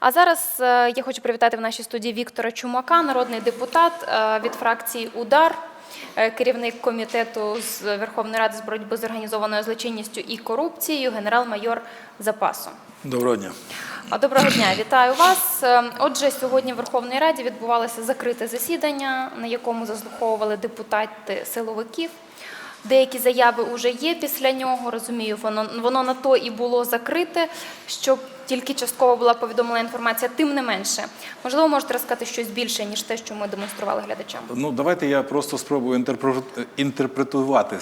А зараз е, я хочу привітати в нашій студії Віктора Чумака, народний депутат е, від фракції Удар, е, керівник комітету з Верховної Ради з боротьби з організованою злочинністю і корупцією, генерал-майор запасу. Доброго дня. Доброго дня, вітаю вас. Отже, сьогодні в Верховній Раді відбувалося закрите засідання, на якому заслуховували депутати силовиків. Деякі заяви вже є після нього. Розумію, воно воно на то і було закрите, щоб тільки частково була повідомлена інформація. Тим не менше, можливо, можете розказати щось більше ніж те, що ми демонстрували глядачам. Ну давайте я просто спробую інтерпретувати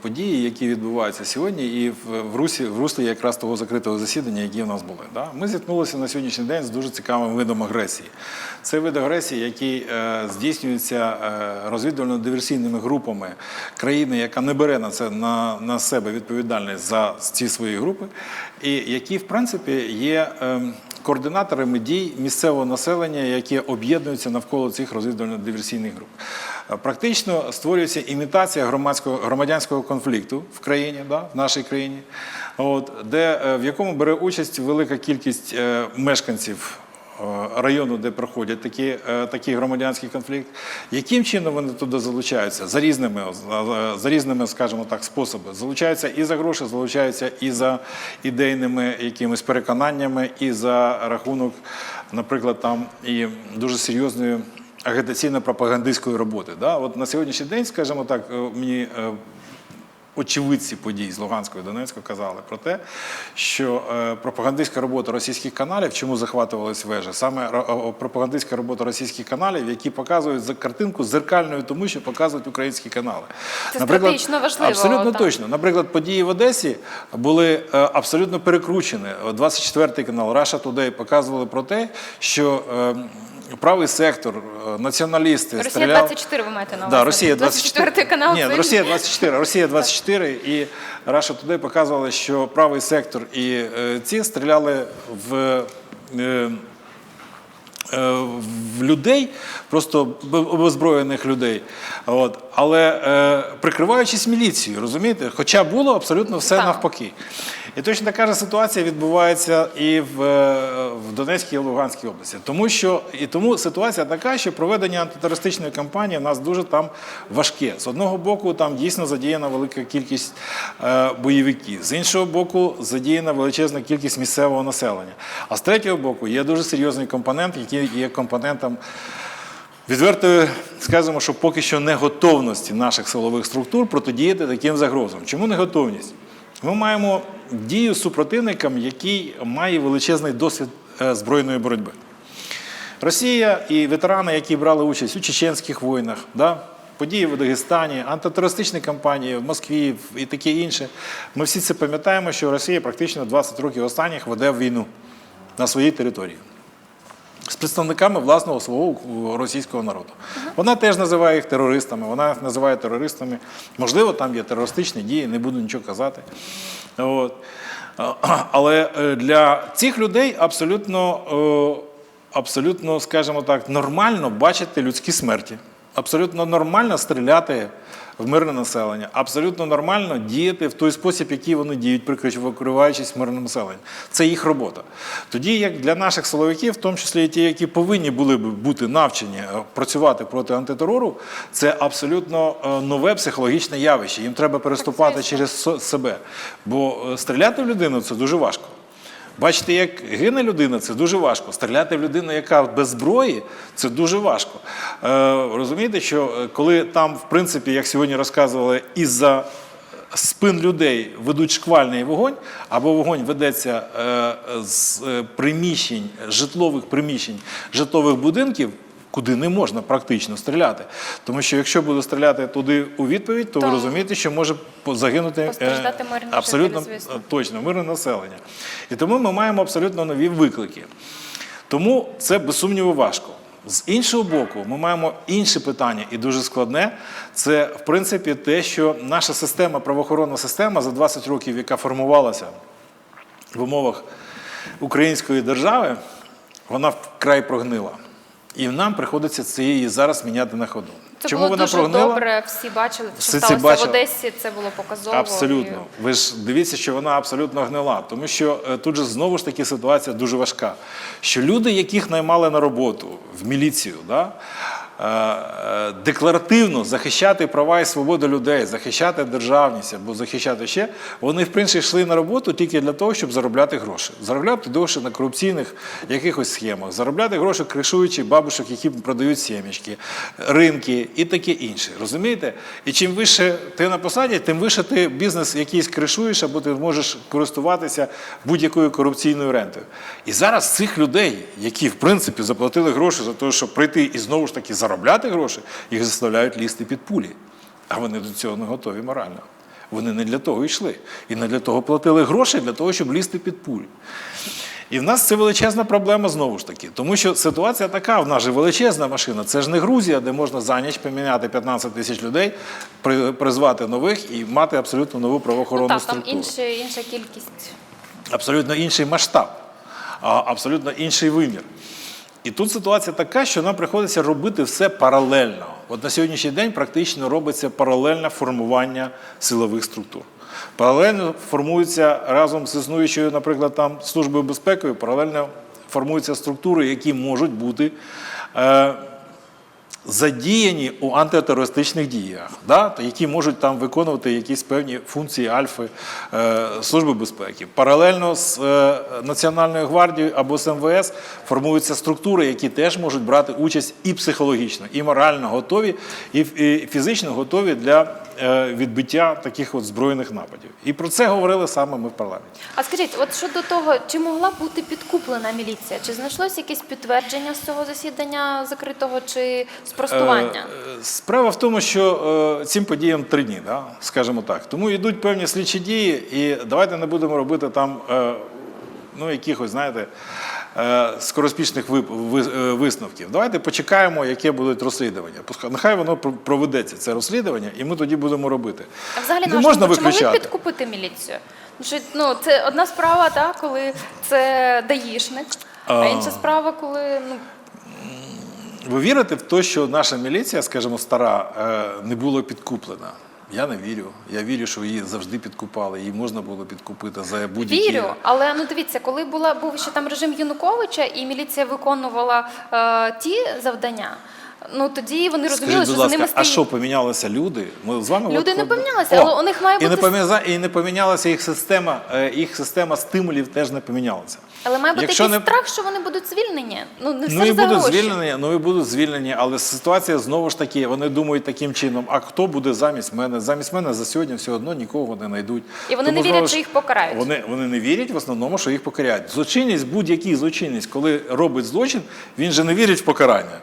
події, які відбуваються сьогодні, і в, русі в руслі якраз того закритого засідання, які в нас були. Да? Ми зіткнулися на сьогоднішній день з дуже цікавим видом агресії. Це вид агресії, який е, здійснюється е, розвідувально-диверсійними групами країни, яка не бере на це на, на себе відповідальність за ці свої групи, і які в принципі є. Ем, координаторами дій місцевого населення, яке об'єднується навколо цих розвідувально-диверсійних груп. Е, Практично створюється імітація громадського громадянського конфлікту в країні, да, в нашій країні, от, де, е, в якому бере участь велика кількість е, мешканців району, де проходять такі, е, такий громадянський конфлікт. Яким чином вони туди залучаються? За різними, е, за різними, скажімо так, способами. Залучаються і за гроші, залучаються і за ідейними якимись переконаннями, і за рахунок, наприклад, там і дуже серйозної агітаційно-пропагандистської роботи. Да? От на сьогоднішній день, скажімо так, е, мені е, очевидці подій з Луганського і Донецького казали про те, що е, пропагандистська робота російських каналів, чому захватувалась вежа, саме пропагандистська робота російських каналів, які показують за картинку зеркальною, тому що показують українські канали. Це стратегічно важливо, Абсолютно так. точно. Наприклад, події в Одесі були е, абсолютно перекручені. 24 канал Russia Today показували про те, що е, правий сектор, е, націоналісти Росія стріляв... 24 ви маєте на увазі? Да, Росія 24. 24 канал. Ні, це- Росія 24. Росія 24 і Раша туди показували, що правий сектор і е, ці стріляли в. Е, В людей, просто обезброєних людей, от, але е, прикриваючись міліцією, розумієте? Хоча було абсолютно все Так. навпаки. І точно така ж ситуація відбувається і в, е, в Донецькій і Луганській області. Тому що і тому ситуація така, що проведення антитерористичної кампанії у нас дуже там важке. З одного боку, там дійсно задіяна велика кількість е, бойовиків, з іншого боку, задіяна величезна кількість місцевого населення. А з третього боку, є дуже серйозний компонент, який є компонентом. Відверто скажемо, що поки що не готовності наших силових структур протидіяти таким загрозам. Чому не готовність? Ми маємо дію з супротивником, який має величезний досвід е, збройної боротьби. Росія і ветерани, які брали участь у чеченських війнах, да? події в Дагестані, антитерористичні кампанії в Москві і таке інше. Ми всі це пам'ятаємо, що Росія практично 20 років останніх веде війну на своїй території з представниками власного свого російського народу. Вона теж називає їх терористами, вона називає терористами. Можливо, там є терористичні дії, не буду нічого казати. От. Але е, для цих людей абсолютно, е, абсолютно, скажімо так, нормально бачити людські смерті. Абсолютно нормально стріляти в мирне населення. Абсолютно нормально діяти в той спосіб, який вони діють, прикриваючись мирним населенням. Це їх робота. Тоді, як для наших силовиків, в тому числі і ті, які повинні були б бути навчені е, працювати проти антитерору, це абсолютно е, нове психологічне явище. Їм треба переступати через себе. Бо е, стріляти в людину це дуже важко. Бачите, як гине людина, це дуже важко. Стріляти в людину, яка без зброї, це дуже важко. Е, розумієте, що е, коли там, в принципі, як сьогодні розказували, із-за спин людей ведуть шквальний вогонь, або вогонь ведеться е, з е, приміщень, житлових приміщень, житлових будинків. Куди не можна практично стріляти. Тому що якщо буде стріляти туди у відповідь, то ви розумієте, що може загинути е, абсолютно жителі, точно мирне населення. І тому ми маємо абсолютно нові виклики. Тому це без сумніву важко. З іншого боку, ми маємо інше питання, і дуже складне. Це, в принципі, те, що наша система, правоохоронна система за 20 років, яка формувалася в умовах української держави, вона вкрай прогнила. І нам приходиться це її зараз міняти на ходу. Це Чому було вона дуже прогнила? добре, всі бачили, що Всі це сталося бачили. в Одесі, це було показово. Абсолютно. і- Ви ж дивіться, що вона абсолютно гнила. Тому що е, тут же знову ж таки ситуація дуже важка. Що люди, яких наймали на роботу в міліцію, да, декларативно захищати права і свободи людей, захищати державність або захищати ще, вони в принципі йшли на роботу тільки для того, щоб заробляти гроші. Заробляти гроші на корупційних якихось схемах, заробляти гроші кришуючи бабушок, які продають сімечки, ринки і таке інше. Розумієте? І чим вище ти на посаді, тим вище ти бізнес якийсь кришуєш, або ти можеш користуватися будь-якою корупційною рентою. І зараз цих людей, які в принципі заплатили гроші за те, щоб прийти і знову ж таки заробляти гроші, їх заставляють лізти під пулі. А вони до цього не готові морально. Вони не для того йшли. І не для того платили гроші, для того, щоб лізти під пулі. І в нас це величезна проблема знову ж таки, тому що ситуація така: в нас же величезна машина. Це ж не Грузія, де можна за ніч поміняти 15 тисяч людей, призвати нових і мати абсолютно нову Ну, правоохоронну так, там інша, інша кількість. Абсолютно інший масштаб, абсолютно інший вимір. І тут ситуація така, що нам приходиться робити все паралельно. От на сьогоднішній день практично робиться паралельне формування силових структур. Паралельно формуються разом з існуючою, наприклад, там службою безпекою, паралельно формуються структури, які можуть бути е, задіяні у антитерористичних діях, да, які можуть там виконувати якісь певні функції Альфи е, Служби безпеки. Паралельно з е, Національною гвардією або з МВС формуються структури, які теж можуть брати участь і психологічно, і морально готові, і, і фізично готові для е, відбиття таких от збройних нападів. І про це говорили саме ми в парламенті. А скажіть, от щодо того, чи могла бути підкуплена міліція? Чи знайшлось якесь підтвердження з цього засідання закритого чи спростування? Е, е, Справа в тому, що е, цим подіям три дні, да? скажімо так. Тому йдуть певні слідчі дії, і давайте не будемо робити там ну, якихось, знаєте, скороспічних ви- висновків. Давайте почекаємо, яке будуть розслідування. Нехай воно проведеться, це розслідування, і ми тоді будемо робити. А взагалі не можна думку, чи могли підкупити міліцію? Ну, це одна справа, так, коли це даїшник, а А. інша справа, коли ну, Ви вірите в те, що наша міліція, скажімо, стара, е, не була підкуплена? Я не вірю. Я вірю, що її завжди підкупали, її можна було підкупити за будь-які. Вірю, але ну дивіться, коли була був ще там режим Януковича, і міліція виконувала е, ті завдання. Ну тоді вони розуміли, Скажіть, що будь за ласка, ними а що помінялися люди? Ми з вами Люди от- не помінялися, О, але у них має і не бути- помінялася, і не помінялася їх система, е, їх система стимулів теж не помінялася. Але має бути Якщо якийсь не- страх, що вони будуть звільнені. Ну не все Ну і за будуть гроші. звільнені, ну і будуть звільнені, але ситуація знову ж таки, вони думають таким чином: а хто буде замість мене? Замість мене за сьогодні все одно нікого не знайдуть. І вони не вірять, знову ж, що їх покарають. Вони, вони не вірять в основному, що їх покарають. Злочинність, будь-який злочинність, коли робить злочин, він же не вірить в покарання.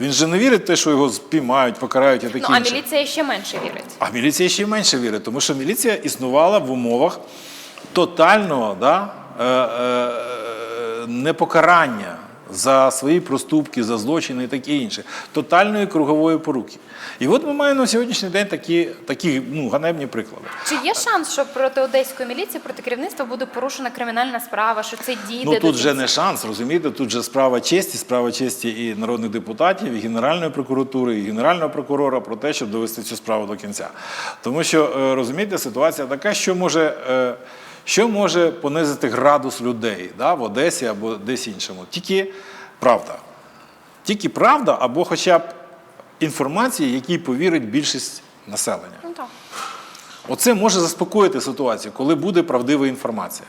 Він же не вірить в те, що його спіймають, покарають і таке Ну а міліція ще менше вірить. А міліція ще менше вірить, тому що міліція існувала в умовах тотального да, е, е, непокарання за свої проступки, за злочини і таке інше, тотальної кругової поруки. І от ми маємо на сьогоднішній день такі, такі ну, ганебні приклади. Чи є шанс, що проти одеської міліції, проти керівництва буде порушена кримінальна справа, що це дійде Ну до тут вже не шанс, розумієте, тут же справа честі, справа честі і народних депутатів, і Генеральної прокуратури, і Генерального прокурора про те, щоб довести цю справу до кінця. Тому що, е, розумієте, ситуація така, що може, е, що може понизити градус людей да, в Одесі або десь іншому. Тільки правда. Тільки правда, або хоча б інформація, якій повірить більшість населення. Ну так. Оце може заспокоїти ситуацію, коли буде правдива інформація.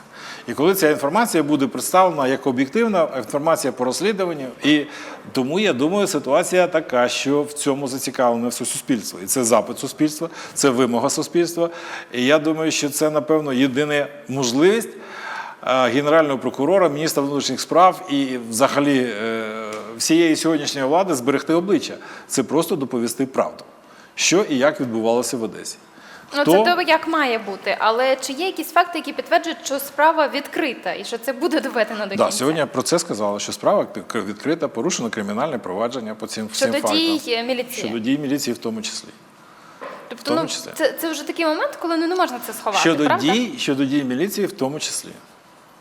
І коли ця інформація буде представлена як об'єктивна інформація по розслідуванню. І тому я думаю, ситуація така, що в цьому зацікавлене все суспільство. І це запит суспільства, це вимога суспільства. І я думаю, що це, напевно, єдина можливість е, генерального прокурора, міністра внутрішніх справ і взагалі е, всієї сьогоднішньої влади зберегти обличчя. Це просто доповісти правду, що і як відбувалося в Одесі. Ну Хто- це то як має бути, але чи є якісь факти, які підтверджують, що справа відкрита і що це буде доведено до Да, кінця? сьогодні про це сказали, що справа відкрита, порушено кримінальне провадження по цим всім Щодо фактам. дій міліції. Щодо дій міліції в тому числі. Тобто, тому ну числі. це, це вже такий момент, коли ну, не можна це сховати. Щодо правда? дій, щодо дій міліції в тому числі.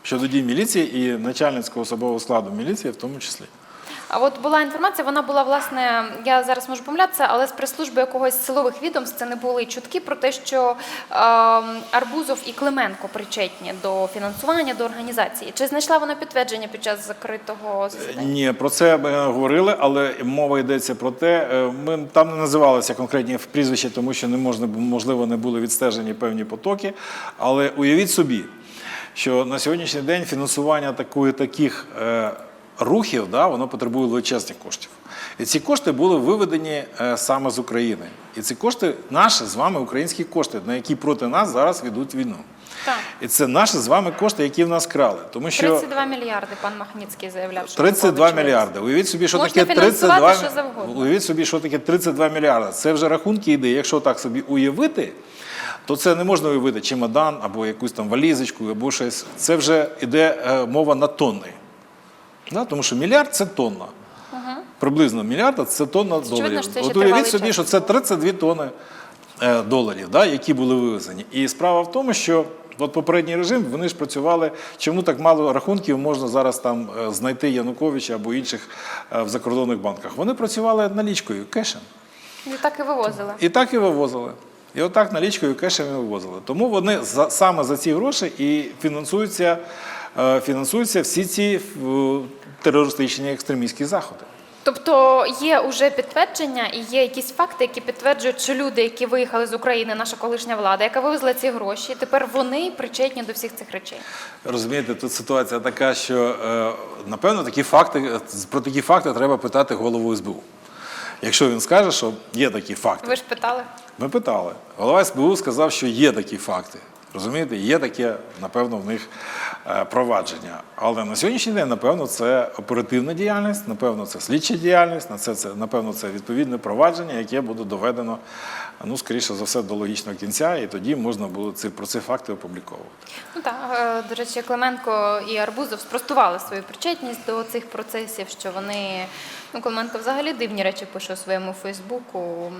Щодо дій міліції і начальницького особового складу міліції в тому числі. А от була інформація, вона була власне, я зараз можу помилятися, але з прес-служби якогось силових відомств це не були чутки про те, що е, Арбузов і Клименко причетні до фінансування, до організації. Чи знайшла вона підтвердження під час закритого засідання? Ні, про це ми говорили, але мова йдеться про те. е, Ми там не називалися конкретні прізвища, тому що не можна можливо не були відстежені певні потоки. Але уявіть собі, що на сьогоднішній день фінансування такої таких е, рухів да, воно потребує величезних коштів. І ці кошти були виведені е, саме з України. І ці кошти наші з вами українські кошти, на які проти нас зараз ведуть війну. Так. І це наші з вами кошти, які в нас крали. Тому що 32 мільярди пан Махніцький заявляв, що 32 мільярди. Уявіть собі, що Можна таке фінансувати 32 що завгодно. Уявіть собі, що таке 32 мільярди. Це вже рахунки йде. Якщо так собі уявити, то це не можна уявити чемодан або якусь там валізочку, або щось. Це вже йде е, мова на тонни. Да? Тому що мільярд це тонна. Приблизно мільярд це тонна доларів. що це От уявіть собі, час що це 32 тонни е, доларів, да, які були вивезені. І справа в тому, що от попередній режим вони ж працювали. Чому так мало рахунків можна зараз там е, знайти Януковича або інших е, в закордонних банках? Вони працювали налічкою, кешем. І так і вивозили. І так і вивозили. І отак налічкою кешем і вивозили. Тому вони за, саме за ці гроші і фінансуються, фінансуються всі ці е, терористичні екстремістські заходи. Тобто є уже підтвердження і є якісь факти, які підтверджують, що люди, які виїхали з України, наша колишня влада, яка вивезла ці гроші, тепер вони причетні до всіх цих речей. Розумієте, тут ситуація така, що е, напевно такі факти про такі факти треба питати голову СБУ. Якщо він скаже, що є такі факти, Ви ж питали. ми питали. Голова СБУ сказав, що є такі факти. Розумієте, є таке, напевно, в них е, провадження. Але на сьогоднішній день, напевно, це оперативна діяльність, напевно, це слідча діяльність, на це, це, напевно, це відповідне провадження, яке буде доведено, ну, скоріше за все, до логічного кінця, і тоді можна буде ці, про ці факти опубліковувати. Ну так, е, до речі, Клименко і Арбузов спростували свою причетність до цих процесів, що вони. Ну, Клименко взагалі дивні речі пише у своєму Фейсбуку.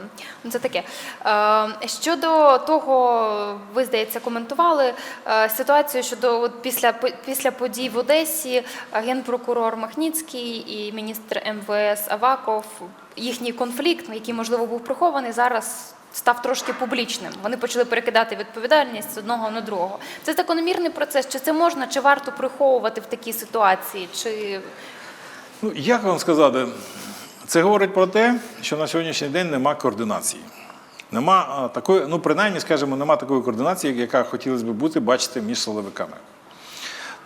Ну, Це таке. Е, Щодо того, ви, здається, коментували е, ситуацію щодо от після, після подій в Одесі генпрокурор Махніцький і міністр МВС Аваков, їхній конфлікт, який, можливо, був прихований, зараз став трошки публічним. Вони почали перекидати відповідальність з одного на другого. Це закономірний процес. Чи це можна, чи варто приховувати в такій ситуації? Чи Ну, як вам сказати, це говорить про те, що на сьогоднішній день нема координації. Нема такої, ну принаймні, скажімо, нема такої координації, яка хотілося б бути, бачити між силовиками.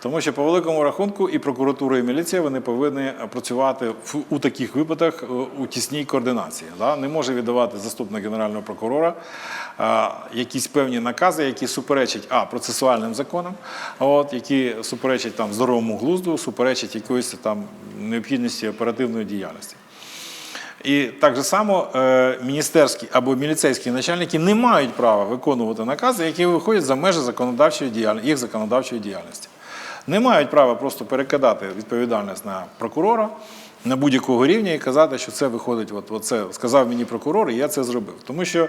Тому що по великому рахунку і прокуратура, і міліція вони повинні працювати в- у таких випадках е, у тісній координації. Да? Не може віддавати заступник генерального прокурора а, якісь певні накази, які суперечать а процесуальним законам, от, які суперечать там здоровому глузду, суперечать якоїсь там необхідності оперативної діяльності. І так же само е, міністерські або міліцейські начальники не мають права виконувати накази, які виходять за межі законодавчої діяльності, їх законодавчої діяльності. Не мають права просто перекидати відповідальність на прокурора на будь-якого рівня і казати, що це виходить, от, от це сказав мені прокурор, і я це зробив. Тому що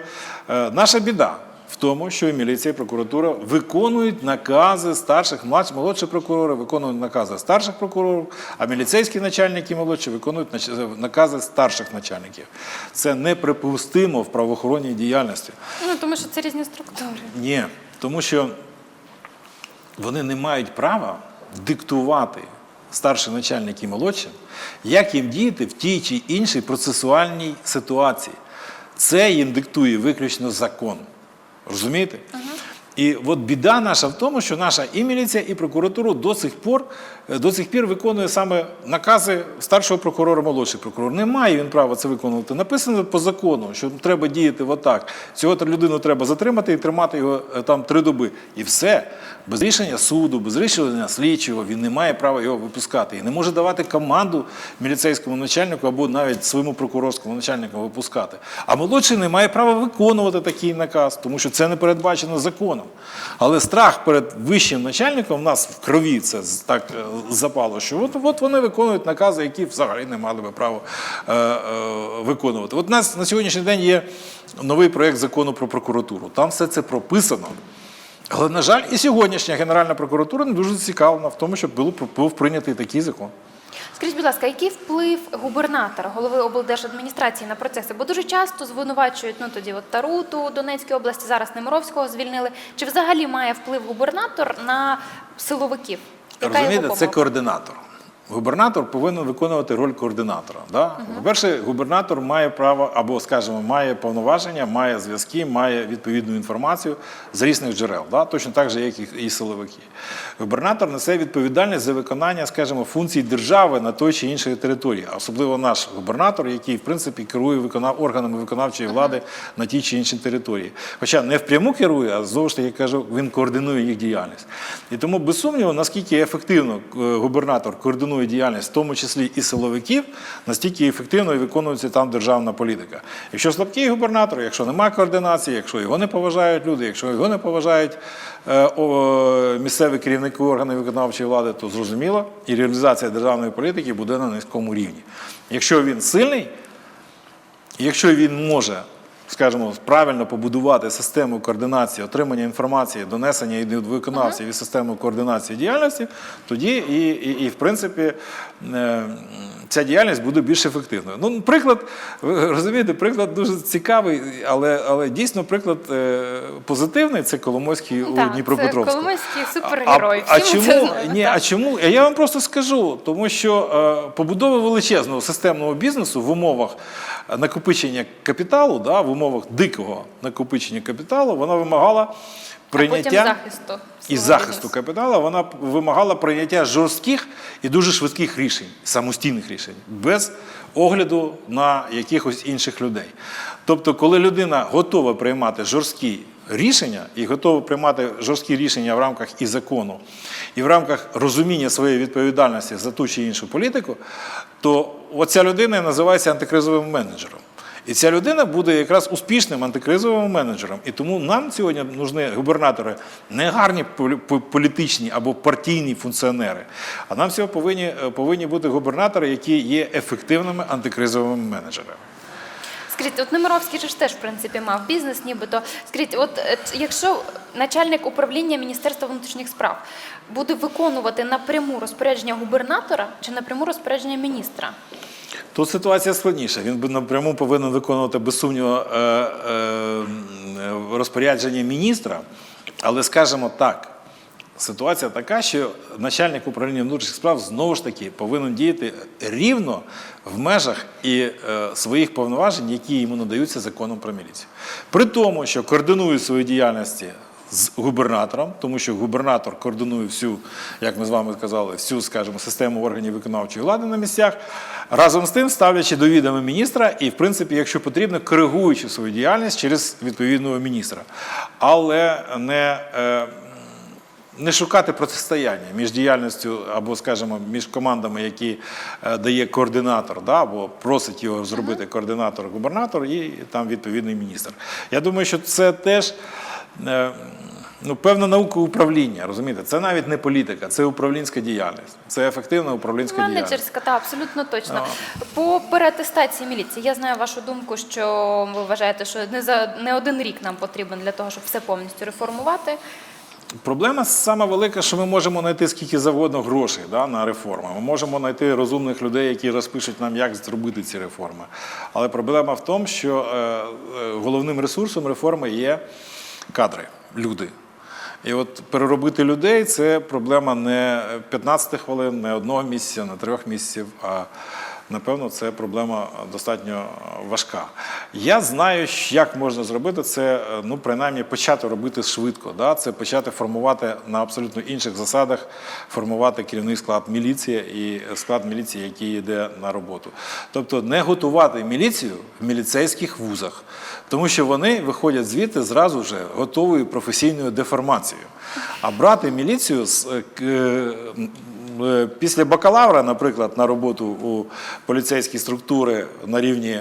е, наша біда в тому, що і міліція, і прокуратура виконують накази старших, молодші прокурори виконують накази старших прокурорів, а міліцейські начальники молодші виконують накази старших начальників. Це неприпустимо в правоохоронній діяльності. ну тому, що це різні структури? Ні, тому що вони не мають права диктувати старшим начальник і молодшим, як їм діяти в тій чи іншій процесуальній ситуації. Це їм диктує виключно закон. Розумієте? І от біда наша в тому, що наша і міліція, і прокуратура до цих пор е, до цих пір виконує саме накази старшого прокурора, молодший прокурор. Не має він права це виконувати. Написано по закону, що треба діяти отак. Цього людину треба затримати і тримати його е, там три доби. І все. Без рішення суду, без рішення слідчого, він не має права його випускати. І не може давати команду міліцейському начальнику або навіть своєму прокурорському начальнику випускати. А молодший не має права виконувати такий наказ, тому що це не передбачено законом. Але страх перед вищим начальником в нас в крові це так е, запало, що от, от вони виконують накази, які взагалі не мали би право е, е, виконувати. От у нас на сьогоднішній день є новий проєкт закону про прокуратуру. Там все це прописано. Але, на жаль, і сьогоднішня Генеральна прокуратура не дуже зацікавлена в тому, щоб був прийнятий такий закон. Скажіть, будь ласка, який вплив губернатора, голови облдержадміністрації на процеси? Бо дуже часто звинувачують ну тоді от Таруту Донецької області, зараз Немировського звільнили. Чи взагалі має вплив губернатор на силовиків? Яка Розумієте, це координатор. Губернатор повинен виконувати роль координатора. Да? По-перше, губернатор має право або, скажімо, має повноваження, має зв'язки, має відповідну інформацію з різних джерел, да? точно так же, як і, силовики. Губернатор несе відповідальність за виконання, скажімо, функцій держави на той чи іншій території, особливо наш губернатор, який в принципі керує виконав... органами виконавчої влади на тій чи іншій території. Хоча не впряму керує, а знову ж таки кажу, він координує їх діяльність. І тому, без сумніву, наскільки ефективно е, губернатор координує діяльність, в тому числі і силовиків, настільки ефективно і виконується там державна політика. Якщо слабкий губернатор, якщо немає координації, якщо його не поважають люди, якщо його не поважають е, місцеві керівники органів виконавчої влади, то зрозуміло, і реалізація державної політики буде на низькому рівні. Якщо він сильний, Якщо він може, скажімо, правильно побудувати систему координації, отримання інформації, донесення і виконавців і систему координації діяльності, тоді і, і, і в принципі е, ця діяльність буде більш ефективною. Ну, приклад, ви розумієте, приклад дуже цікавий, але, але дійсно приклад е, позитивний це Коломойський у Так, Дніпропетровську. це Коломойський супергерой. А, а, чому? це Ні, а чому? Я вам просто скажу, тому що е, побудова величезного системного бізнесу в умовах накопичення капіталу, да, в умовах дикого накопичення капіталу, вона вимагала А потім захисту. і захисту капіталу, вона вимагала прийняття жорстких і дуже швидких рішень, самостійних рішень, без огляду на якихось інших людей. Тобто, коли людина готова приймати жорсткі рішення і готова приймати жорсткі рішення в рамках і закону, і в рамках розуміння своєї відповідальності за ту чи іншу політику, то оця людина називається антикризовим менеджером. І ця людина буде якраз успішним антикризовим менеджером. І тому нам сьогодні нужні губернатори не гарні полі- політичні або партійні функціонери. А нам всього повинні, повинні бути губернатори, які є ефективними антикризовими менеджерами. Скажіть, от Немировський же ж теж в принципі мав бізнес, нібито. Скажіть, от е, якщо начальник управління Міністерства внутрішніх справ буде виконувати напряму розпорядження губернатора чи напряму розпорядження міністра? Тут ситуація складніша. Він би напряму повинен виконувати без сумніву е, е, розпорядження міністра, але скажімо так. Ситуація така, що начальник управління внутрішніх справ знову ж таки повинен діяти рівно в межах і е, своїх повноважень, які йому надаються законом про міліцію. При тому, що координує свою діяльність з губернатором, тому що губернатор координує всю, як ми з вами сказали, всю, скажімо, систему органів виконавчої влади на місцях, разом з тим ставлячи до відома міністра і, в принципі, якщо потрібно, коригуючи свою діяльність через відповідного міністра. Але не. Не шукати протистояння між діяльністю або, скажімо, між командами, які е, дає координатор, да, або просить його зробити координатор-губернатор і там відповідний міністр. Я думаю, що це теж. е, Ну, певна наука управління, розумієте, це навіть не політика, це управлінська діяльність, це ефективна управлінська діяльність. Менеджерська, так, абсолютно точно. По переатестації міліції, я знаю вашу думку, що ви вважаєте, що не за не один рік нам потрібен для того, щоб все повністю реформувати. Проблема саме велика, що ми можемо знайти скільки завгодно грошей да, на реформи. Ми можемо знайти розумних людей, які розпишуть нам, як зробити ці реформи. Але проблема в тому, що е, е, головним ресурсом реформи є кадри, люди. І от переробити людей це проблема не 15 хвилин, не одного місяця, не трьох місяців, а напевно це проблема достатньо важка. Я знаю, як можна зробити це, е, ну принаймні почати робити швидко. Да? Це почати формувати на абсолютно інших засадах, формувати керівний склад міліції і склад міліції, який йде на роботу. Тобто не готувати міліцію в міліцейських вузах, тому що вони виходять звідти зразу вже готовою професійною деформацією. А брати міліцію з е, е, після бакалавра, наприклад, на роботу у поліцейські структури на рівні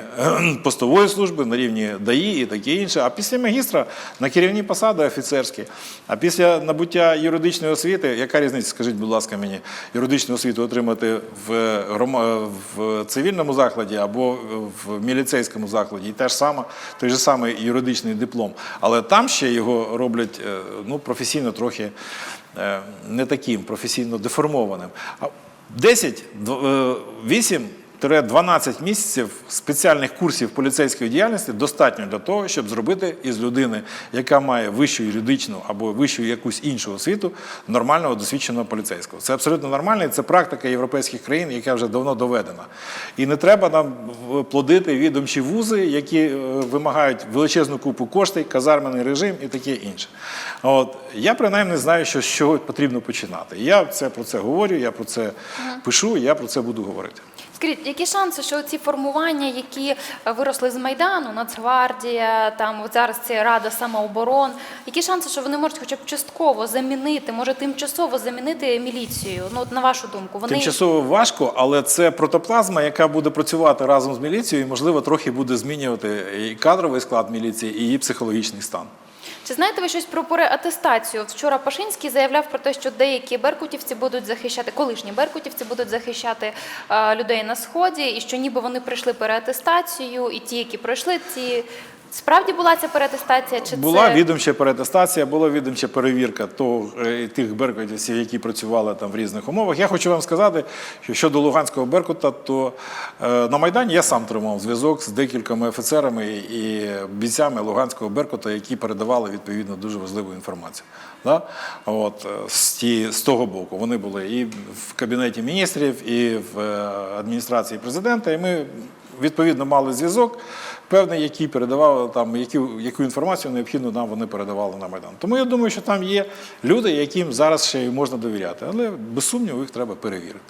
постової служби, на рівні ДАІ і таке інше, а після магістра на керівні посади офіцерські. А після набуття юридичної освіти, яка різниця, скажіть, будь ласка, мені, юридичну освіту отримати в, в цивільному закладі або в міліцейському закладі, і те ж саме, той же самий юридичний диплом. Але там ще його роблять е, ну, професійно трохи е, не таким, професійно деформованим. А 10, дв- е, 8-12 місяців спеціальних курсів поліцейської діяльності достатньо для того, щоб зробити із людини, яка має вищу юридичну або вищу якусь іншу освіту, нормального досвідченого поліцейського. Це абсолютно нормально, і це практика європейських країн, яка вже давно доведена. І не треба нам плодити відомчі вузи, які е, вимагають величезну купу коштей, казарменний режим і таке інше. От я принаймні знаю, що з чого потрібно починати. Я це про це говорю, я про це пишу, я про це буду говорити. Скажіть, які шанси, що ці формування, які е, виросли з Майдану, Нацгвардія, там от зараз це Рада самооборон, які шанси, що вони можуть хоча б частково замінити, може тимчасово замінити міліцію? Ну, от на вашу думку, вони Тимчасово важко, але це протоплазма, яка буде працювати разом з міліцією, і можливо трохи буде змінювати і кадровий склад міліції, і її психологічний стан. Чи знаєте ви щось про переатестацію? Вчора Пашинський заявляв про те, що деякі беркутівці будуть захищати, колишні беркутівці будуть захищати е, людей на сході, і що ніби вони пройшли переатестацію, і ті, які пройшли, ці справді була ця переатестація? Чи Була це відомча переатестація, була відомча перевірка того, е, тих беркутівців, які працювали там в різних умовах. Я хочу вам сказати, що щодо Луганського Беркута, то е, на Майдані я сам тримав зв'язок з декількома офіцерами і бійцями Луганського Беркута, які передавали відповідно дуже важливу інформацію. Да? От, е, з, ті, з того боку. Вони були і в кабінеті міністрів, і в е, адміністрації президента. І ми відповідно мали зв'язок певний, які передавали там, які, яку інформацію необхідну нам вони передавали на Майдан. Тому я думаю, що там є люди, яким зараз ще й можна довіряти, але без сумніву їх треба перевірити.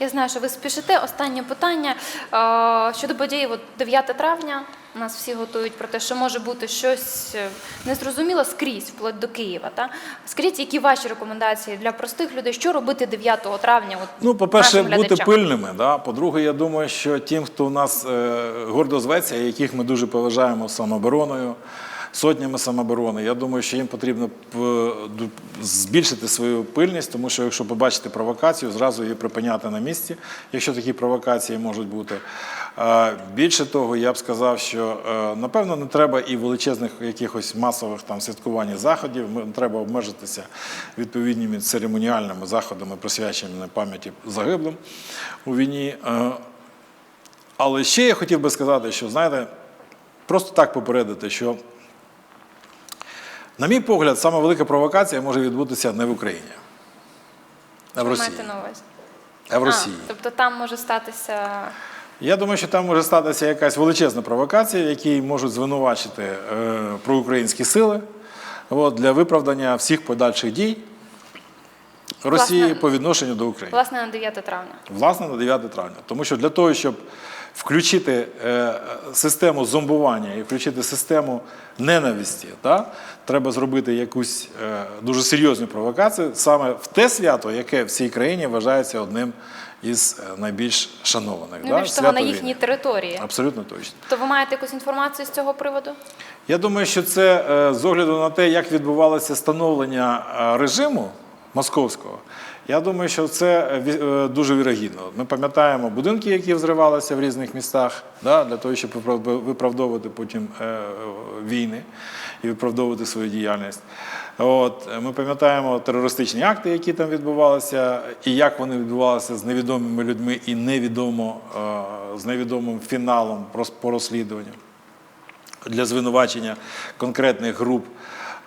Я знаю, що ви спішите. Останнє питання Е, щодо події. От 9 травня нас всі готують про те, що може бути щось е, незрозуміло скрізь, вплоть до Києва. Та скажіть, які ваші рекомендації для простих людей, що робити 9 травня? От Ну, по-перше, бути пильними. Да? По-друге, я думаю, що тим, хто у нас е, гордо зветься, яких ми дуже поважаємо самообороною, сотнями самооборони, я думаю, що їм потрібно збільшити свою пильність, тому що якщо побачити провокацію, зразу її припиняти на місці, якщо такі провокації можуть бути. Більше того, я б сказав, що е, напевно не треба і величезних якихось масових там святкувань і заходів. Треба обмежитися відповідними церемоніальними заходами, присвяченими пам'яті загиблим у війні. Е, Але ще я хотів би сказати, що знаєте, просто так попередити, що, на мій погляд, сама велика провокація може відбутися не в Україні, а в Що Росії. маєте на увазі? А в Росії. А, тобто там може статися Я думаю, що там може статися якась величезна провокація, в якій можуть звинувачити е, проукраїнські сили от, для виправдання всіх подальших дій Росії Власне- по відношенню до України. власне на 9 травня. Власне, на 9 травня. Тому що для того, щоб включити е, систему зомбування і включити систему ненависті, та, треба зробити якусь е, дуже серйозну провокацію саме в те свято, яке в цій країні вважається одним із е, найбільш шанованих. Ну, да, того, на їхній війни. території. Абсолютно точно. То ви маєте якусь інформацію з цього приводу? Я думаю, що це е, з огляду на те, як відбувалося становлення е, режиму московського. Я думаю, що це е, е, дуже вірогідно. Ми пам'ятаємо будинки, які взривалися в різних містах, да, для того, щоб виправдовувати потім е, війни і виправдовувати свою діяльність. От, ми пам'ятаємо терористичні акти, які там відбувалися, і як вони відбувалися з невідомими людьми і невідомо, з невідомим фіналом по розслідуванню для звинувачення конкретних груп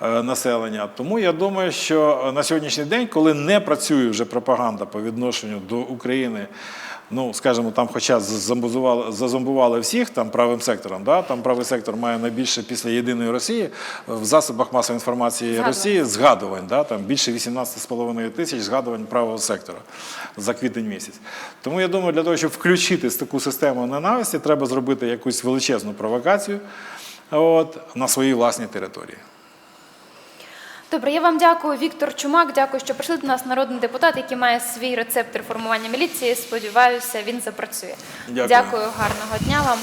населення. Тому я думаю, що на сьогоднішній день, коли не працює вже пропаганда по відношенню до України, ну скажімо, там, хоча зазомбували, зазомбували всіх там правим сектором, да, там правий сектор має найбільше після єдиної Росії в засобах масової інформації Згадувань. Росії згадувань, да, там більше 18,5 тисяч згадувань правого сектора за квітень місяць. Тому я думаю, для того, щоб включити таку систему ненависті, треба зробити якусь величезну провокацію от, на своїй власній території. Добре, я вам дякую, Віктор Чумак. Дякую, що прийшли до нас народний депутат, який має свій рецепт реформування міліції. Сподіваюся, він запрацює. Дякую. дякую гарного дня вам.